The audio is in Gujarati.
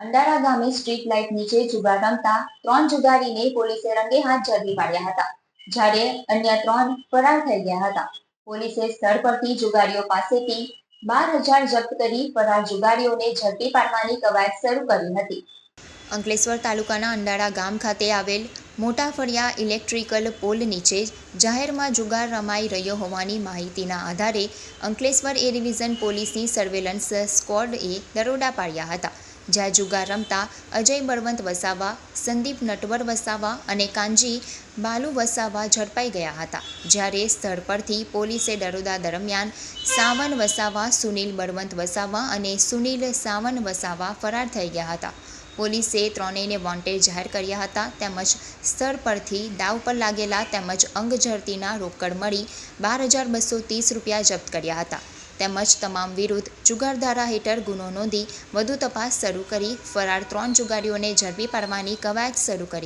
અંડાળા ગામે સ્ટ્રીટ લાઇટ નીચે જુગાર રમતા ત્રણ જુગારીને પોલીસે રંગે હાથ ઝડપી પાડ્યા હતા, જ્યારે અન્ય ત્રણ ફરાર થઈ ગયા હતા. પોલીસે સ્થળ પરથી જુગારીઓ પાસેથી બાર હજાર જપ્ત કરી ફરાર જુગારીઓને ઝડપી પાડવાની કવાયત શરૂ કરી હતી. અંકલેશ્વર તાલુકાના અંડાળા ગામ ખાતે આવેલ મોટા ફળિયા ઇલેક્ટ્રિકલ પોલ નીચે જાહેરમાં જુગાર રમાઈ રહ્યો હોવાની માહિતીના આધારે અંકલેશ્વર એ ડિવિઝન પોલીસની સર્વેલન્સ સ્ક્વોડે દરોડા પાડ્યા હતા. જ્યાં જુગાર રમતા અજય બળવંત વસાવા, સંદીપ નટવર વસાવા અને કાંજી બાલુ વસાવા ઝડપાઈ ગયા હતા. જ્યારે સ્થળ પરથી પોલીસે દરોડા દરમિયાન સાવન વસાવા, સુનિલ બળવંત વસાવા અને સુનિલ સાવન વસાવા ફરાર થઈ ગયા હતા. પોલીસે ત્રણેયને વોન્ટેડ જાહેર કર્યા હતા તેમજ સ્થળ પરથી દાવ પર લાગેલા તેમજ અંગ ઝડતીના રોકડ મળી બાર હજાર બસો ત્રીસ રૂપિયા જપ્ત કર્યા હતા. તેમજ તમામ વિરુદ્ધ જુગારધારા હેઠળ ગુનો નોંધી વધુ તપાસ શરૂ કરી, ફરાર ત્રણ જુગારીઓને ઝડપી પાડવાની કવાયત શરૂ કરી.